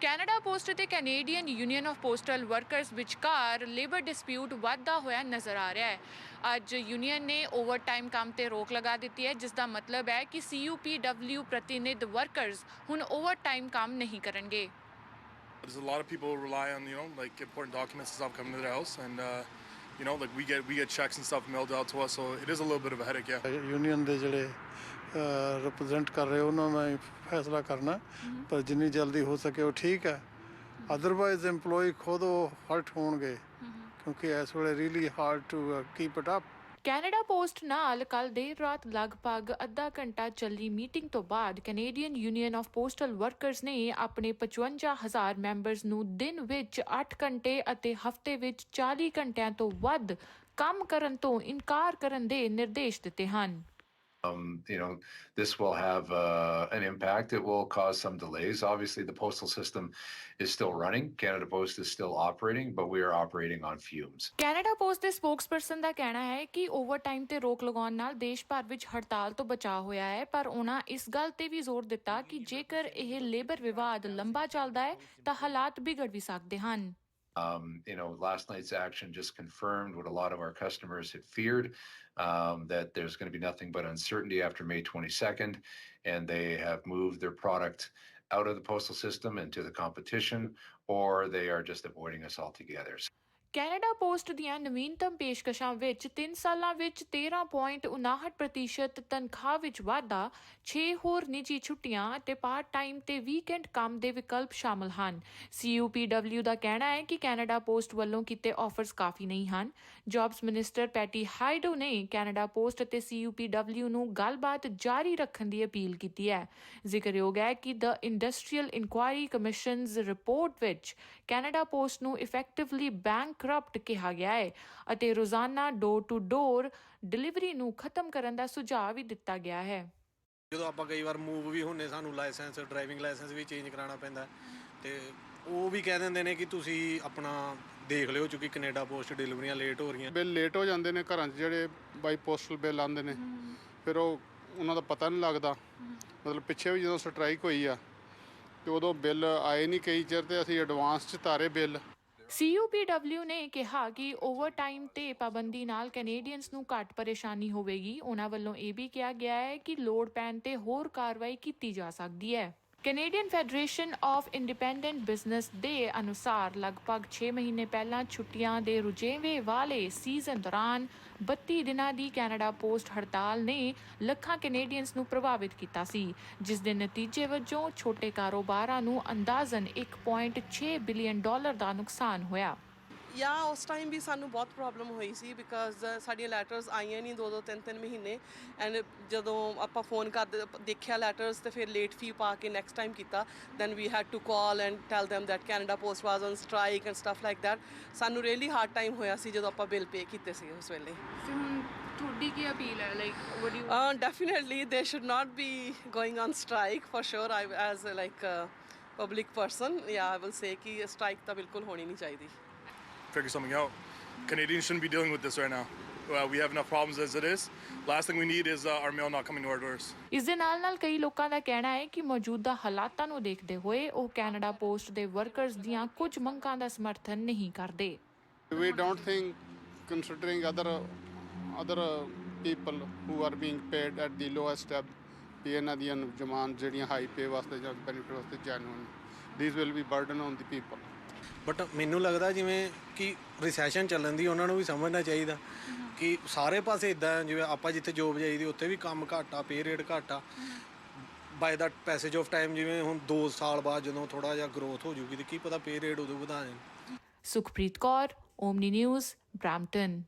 Canada post ਅਤੇ Canadian union of postal workers ਵਿਚਕਾਰ labour dispute ਵੱਧਦਾ ਹੋਇਆ ਨਜ਼ਰ ਆ ਰਿਹਾ ਹੈ ਅੱਜ ਯੂਨੀਅਨ ਨੇ ਓਵਰਟਾਈਮ ਕੰਮ ਤੇ ਰੋਕ ਲਗਾ ਦਿੱਤੀ ਹੈ ਜਿਸ ਦਾ ਮਤਲਬ ਹੈ ਕਿ CUPW ਪ੍ਰਤੀਨਿਧ ਵਰਕਰਸ ਹੁਣ ਓਵਰਟਾਈਮ ਕੰਮ ਨਹੀਂ ਕਰਨਗੇ There's a lot of people who rely on you know like important documents and stuff coming to their house, and uh, you know like we get we get checks and stuff mailed out to us, so it is a little bit of a headache. Yeah. Union ਦੇ ਜਿਹੜੇ represent ਕਰ ਰਹੇ ਉਹਨਾਂ ਨੇ ਫੈਸਲਾ ਕਰਨਾ। ਪਰ ਜਿੰਨੀ ਜਲਦੀ ਹੋ ਸਕੇ ਉਹ ਠੀਕ ਹੈ। ਅਦਰਵਾਈਜ਼ EMPLOYE ਖੁਦ ਉਹ ਹਰਟ ਹੋਣਗੇ। ਕਿਉਂਕਿ ਇਸ ਵੇਲੇ really hard to keep it up Canada post ਨਾਲ ਕੱਲ ਦੇਰ ਰਾਤ ਲਗਭਗ ਅੱਧਾ ਘੰਟਾ ਚੱਲੀ ਮੀਟਿੰਗ ਤੋਂ ਬਾਅਦ Canadian union of postal workers ਨੇ ਆਪਣੇ 55000 ਮੈਂਬਰਸ ਨੂੰ ਦਿਨ ਵਿੱਚ 8 ਘੰਟੇ ਅਤੇ ਹਫ਼ਤੇ ਵਿੱਚ 40 ਘੰਟਿਆਂ ਤੋਂ ਵੱਧ ਕੰਮ ਕਰਨ ਤੋਂ ਇਨਕਾਰ ਕਰਨ ਦੇ ਨਿਰਦੇਸ਼ ਦਿੱਤੇ ਹਨ। Um, you know, this will have uh, an impact. It will cause some delays. Obviously, the postal system is still running. Canada Post is still operating, but we are operating on fumes. Canada Post ਦੇ spokesperson ਦਾ ਕਹਿਣਾ ਹੈ ਕਿ overtime ਤੇ ਰੋਕ ਲਗਾਉਣ ਨਾਲ ਦੇਸ਼ ਭਰ ਵਿੱਚ ਹੜਤਾਲ ਤੋਂ ਬਚਾਅ ਹੋਇਆ ਹੈ ਪਰ ਉਹਨਾਂ ਇਸ ਗੱਲ ਤੇ ਵੀ ਜ਼ੋਰ ਦਿੱਤਾ ਕਿ ਜੇਕਰ ਇਹ ਲੇਬਰ ਵਿਵਾਦ ਲੰਬਾ ਚੱਲਦਾ ਹੈ ਤਾਂ ਹਾਲਾਤ ਵਿਗੜ ਵੀ ਸਕਦੇ ਹਨ Um, you know, last night's action just confirmed what a lot of our customers had feared um, that there's going to be nothing but uncertainty after May 22nd, and they have moved their product out of the postal system into the competition, or they are just avoiding us altogether. Canada post ਦੀਆਂ ਨਵੀਨਤਮ ਪੇਸ਼ਕਸ਼ਾਂ ਵਿੱਚ 3 ਸਾਲਾਂ ਵਿੱਚ 13.59% ਤਨਖਾਹ ਵਿੱਚ ਵਾਧਾ 6 ਹੋਰ ਨਿੱਜੀ ਛੁੱਟੀਆਂ ਅਤੇ ਪਾਰਟ ਟਾਈਮ ਤੇ ਵੀਕਐਂਡ ਕੰਮ ਦੇ ਵਿਕਲਪ ਸ਼ਾਮਲ ਹਨ। CUPW ਦਾ ਕਹਿਣਾ ਹੈ ਕਿ ਕੈਨੇਡਾ ਪੋਸਟ ਵੱਲੋਂ ਕੀਤੇ ਆਫਰਸ ਕਾਫੀ ਨਹੀਂ ਹਨ। ਜੌਬਸ ਮਿਨਿਸਟਰ ਪੈਟੀ ਹਾਈਡੋ ਨੇ ਕੈਨੇਡਾ ਪੋਸਟ ਅਤੇ CUPW ਨੂੰ ਗੱਲਬਾਤ ਜਾਰੀ ਰੱਖਣ ਦੀ ਅਪੀਲ ਕੀਤੀ ਹੈ। ਜ਼ਿਕਰਯੋਗ ਹੈ ਕਿ the industrial inquiry commission's report ਵਿੱਚ ਕੈਨੇਡਾ ਪੋਸਟ ਨੂੰ ਇਫੈਕਟਿਵਲੀ ਬੈਂਕਰਪਟ ਕਿਹਾ ਗਿਆ ਹੈ ਅਤੇ ਰੋਜ਼ਾਨਾ ਡੋਰ ਟੂ ਡੋਰ ਡਿਲੀਵਰੀ ਨੂੰ ਖਤਮ ਕਰਨ ਦਾ ਸੁਝਾਅ ਵੀ ਦਿੱਤਾ ਗਿਆ ਹੈ। ਜਦੋਂ ਆਪਾਂ ਕਈ ਵਾਰ ਮੂਵ ਵੀ ਹੁੰਨੇ ਸਾਨੂੰ ਲਾਇਸੈਂਸ ਡਰਾਈਵਿੰਗ ਲਾਇਸੈਂਸ ਵੀ ਚੇਂਜ ਕਰਾਉਣਾ ਪੈਂਦਾ ਤੇ ਉਹ ਵੀ ਕਹਿ ਦਿੰਦੇ ਨੇ ਕਿ ਤੁਸੀਂ ਆਪਣਾ ਦੇਖ ਲਿਓ ਕਿਉਂਕਿ ਕੈਨੇਡਾ ਪੋਸਟ ਡਿਲੀਵਰੀਆਂ ਲੇਟ ਹੋ ਰਹੀਆਂ। ਬਿੱਲ ਲੇਟ ਹੋ ਜਾਂਦੇ ਨੇ ਘਰਾਂ 'ਚ ਜਿਹੜੇ ਬਾਈ ਪੋਸਟਲ ਬਿੱਲ ਆਉਂਦੇ ਨੇ। ਫਿਰ ਉਹ ਉਹਨਾਂ ਦਾ ਪਤਾ ਨਹੀਂ ਲੱਗਦਾ। ਮਤਲਬ ਪਿੱਛੇ ਵੀ ਜਦੋਂ ਸਟ੍ਰਾਈਕ ਹੋਈ ਆ ਤੇ ਉਦੋਂ ਬਿੱਲ ਆਏ ਨਹੀਂ ਕਈ ਚਿਰ ਤੇ ਅਸੀਂ ਐਡਵਾਂਸ 'ਚ ਤਾਰੇ ਬਿੱਲ। CUPW ਨੇ ਕਿਹਾ ਕਿ ਓਵਰਟਾਈਮ ਤੇ ਪਾਬੰਦੀ ਨਾਲ ਕੈਨੇਡੀਅਨਸ ਨੂੰ ਘੱਟ ਪਰੇਸ਼ਾਨੀ ਹੋਵੇਗੀ। ਉਹਨਾਂ ਵੱਲੋਂ ਇਹ ਵੀ ਕਿਹਾ ਗਿਆ ਹੈ ਕਿ ਲੋੜ ਪੈਣ ਤੇ ਹੋਰ ਕਾਰਵਾਈ ਕੀਤੀ ਜਾ ਸਕਦੀ ਹੈ। Canadian federation of independent business ਦੇ ਅਨੁਸਾਰ ਲਗਭਗ 6 ਮਹੀਨੇ ਪਹਿਲਾਂ ਛੁੱਟੀਆਂ ਦੇ ਰੁਝੇਵੇਂ ਵਾਲੇ ਸੀਜ਼ਨ ਦੌਰਾਨ 32 ਦਿਨਾਂ ਦੀ ਕੈਨੇਡਾ ਪੋਸਟ ਹੜਤਾਲ ਨੇ ਲੱਖਾਂ ਕੈਨੇਡੀਅਨਸ ਨੂੰ ਪ੍ਰਭਾਵਿਤ ਕੀਤਾ ਸੀ, ਜਿਸ ਦੇ ਨਤੀਜੇ ਵਜੋਂ ਛੋਟੇ ਕਾਰੋਬਾਰਾਂ ਨੂੰ ਅੰਦਾਜ਼ਨ 1.6 ਬਿਲੀਅਨ ਡਾਲਰ ਦਾ ਨੁਕਸਾਨ ਹੋਇਆ। ਯਾ ਉਸ ਟਾਈਮ ਵੀ ਸਾਨੂੰ ਬਹੁਤ ਪ੍ਰੋਬਲਮ ਹੋਈ ਸੀ ਬਿਕਾਜ਼ ਸਾਡੀਆਂ ਲੈਟਰਸ ਆਈਆਂ ਨਹੀਂ ਦੋ ਦੋ ਤਿੰਨ ਤਿੰਨ ਮਹੀਨੇ ਐਂਡ ਜਦੋਂ ਆਪਾਂ ਫੋਨ ਕਰ ਦੇਖਿਆ ਲੈਟਰਸ ਤੇ ਫਿਰ ਲੇਟ ਫੀ ਪਾ ਕੇ ਨੈਕਸਟ ਟਾਈਮ ਕੀਤਾ then we had to call and tell them that Canada Post was on strike and stuff like that ਸਾਨੂੰ ਰੀਲੀ ਹਾਰਡ ਟਾਈਮ ਹੋਇਆ ਸੀ ਜਦੋਂ ਆਪਾਂ ਬਿੱਲ ਪੇ ਕੀਤੇ ਸੀ ਉਸ ਵੇਲੇ ਤੁਹਾਡੀ ਕੀ ਅਪੀਲ ਹੈ like what you should not be going on strike for sure. I, as a, like a public person, yeah, I will say कि strike ਤਾਂ ਬਿਲਕੁਲ ਹੋਣੀ ਨਹੀਂ ਚਾਹੀਦੀ. Figure something out. Canadians shouldn't be dealing with this right now. Uh, we have enough problems as it is. Last thing we need is uh, our mail not coming to our doors. ਇਸ ਦੇ ਨਾਲ ਨਾਲ ਕਈ ਲੋਕਾਂ ਦਾ ਕਹਿਣਾ ਹੈ ਕਿ ਮੌਜੂਦਾ ਹਾਲਾਤਾਂ ਨੂੰ ਦੇਖਦੇ ਹੋਏ ਉਹ ਕੈਨੇਡਾ ਪੋਸਟ ਦੇ ਵਰਕਰਸ ਦੀਆਂ ਕੁਝ ਮੰਗਾਂ ਦਾ ਸਮਰਥਨ ਨਹੀਂ ਕਰਦੇ we don't think considering other other people who are being paid at the lowest tab ਵੀ ਇਹਨਾਂ ਦੀਆਂ ਜਮਾਨ ਜਿਹੜੀਆਂ ਹਾਈ ਪੇ ਵਾਸਤੇ ਜਾਂ ਬੈਨੀਫਿਟ ਵਾਸਤੇ genuine these will be burden on the people but ਮੈਨੂੰ ਲੱਗਦਾ ਜਿਵੇਂ ਕਿ ਰਿਸੈਸ਼ਨ ਚੱਲਣ ਦੀ ਉਹਨਾਂ ਨੂੰ ਵੀ ਸਮਝਣਾ ਚਾਹੀਦਾ ਕਿ ਸਾਰੇ ਪਾਸੇ ਇਦਾਂ ਜਿਵੇਂ ਆਪਾਂ ਜਿੱਥੇ ਜੋਬ ਜਾਈਦੀ, ਉੱਥੇ ਵੀ ਕੰਮ ਘੱਟ ਆ ਪੇ ਰੇਟ ਘੱਟ ਆ। By the passage of time ਜਿਵੇਂ ਹੁਣ 2 ਸਾਲ ਬਾਅਦ ਜਦੋਂ ਥੋੜਾ ਜਿਹਾ ਗਰੋਥ ਹੋ ਜੂਗੀ ਤੇ ਕੀ ਪਤਾ ਪੇ ਰੇਟ ਉਦੋਂ ਵਧਾ ਦੇਣ। Sukhpreet Kaur Omni News Brampton